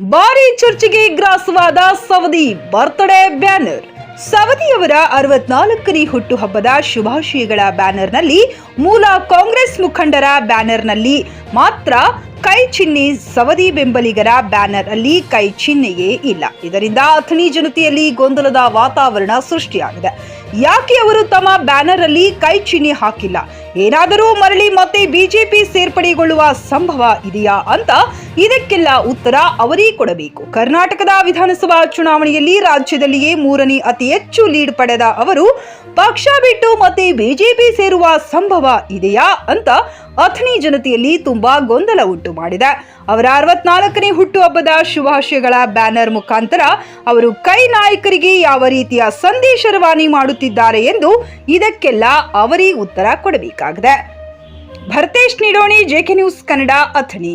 ಭಾರಿ ಚರ್ಚೆಗೆ ಗ್ರಾಸವಾದ ಸವದಿ, ಬರ್ತ್ಡೇ ಬ್ಯಾನರ್. ಸವದಿಯವರ ಅರವತ್ನಾಲ್ಕನೇ ಹುಟ್ಟುಹಬ್ಬದ ಶುಭಾಶಯಗಳ ಬ್ಯಾನರ್ನಲ್ಲಿ ಮೂಲ ಕಾಂಗ್ರೆಸ್ ಮುಖಂಡರ ಬ್ಯಾನರ್ನಲ್ಲಿ ಮಾತ್ರ ಕೈ ಚಿಹ್ನೆ ಸವದಿ ಬೆಂಬಲಿಗರ ಬ್ಯಾನರ್ ಅಲ್ಲಿ ಕೈ ಚಿಹ್ನೆಯೇ ಇಲ್ಲ. ಇದರಿಂದ ಅಥಣಿ ಜನತೆಯಲ್ಲಿ ಗೊಂದಲದ ವಾತಾವರಣ ಸೃಷ್ಟಿಯಾಗಿದೆ. ಯಾಕೆ ಅವರು ತಮ್ಮ ಬ್ಯಾನರ್ ಅಲ್ಲಿ ಕೈ ಚಿಹ್ನೆ ಹಾಕಿಲ್ಲ? ಏನಾದರೂ ಮರಳಿ ಮತ್ತೆ ಬಿಜೆಪಿ ಸೇರ್ಪಡೆಗೊಳ್ಳುವ ಸಂಭವ ಇದೆಯಾ ಅಂತ ಇದಕ್ಕೆಲ್ಲ ಉತ್ತರ ಅವರೇ ಕೊಡಬೇಕು. ಕರ್ನಾಟಕದ ವಿಧಾನಸಭಾ ಚುನಾವಣೆಯಲ್ಲಿ ರಾಜ್ಯದಲ್ಲಿಯೇ ಮೂರನೇ ಅತಿ ಹೆಚ್ಚು ಲೀಡ್ ಪಡೆದ ಅವರು, ಪಕ್ಷ ಬಿಟ್ಟು ಮತ್ತೆ ಬಿಜೆಪಿ ಸೇರುವ ಸಂಭವ ಇದೆಯಾ ಅಂತ ಅಥಣಿ ಜನತೆಯಲ್ಲಿ ತುಂಬಾ ಗೊಂದಲ ಉಂಟು ಮಾಡಿದೆ. ಅವರ ಅರವತ್ನಾಲ್ಕನೇ ಹುಟ್ಟುಹಬ್ಬದ ಶುಭಾಶಯಗಳ ಬ್ಯಾನರ್ ಮುಖಾಂತರ ಅವರು ಕೈ ನಾಯಕರಿಗೆ ಯಾವ ರೀತಿಯ ಸಂದೇಶ ರವಾನೆ ಮಾಡುತ್ತಿದ್ದಾರೆ ಎಂದು ಇದಕ್ಕೆಲ್ಲ ಅವರೇ ಉತ್ತರ ಕೊಡಬೇಕಾಗಿದೆ ಭರತೇಶ್ ನಿಡೋಣಿ ಜೆಕೆ ನ್ಯೂಸ್ ಕನ್ನಡ ಅಥಣಿ.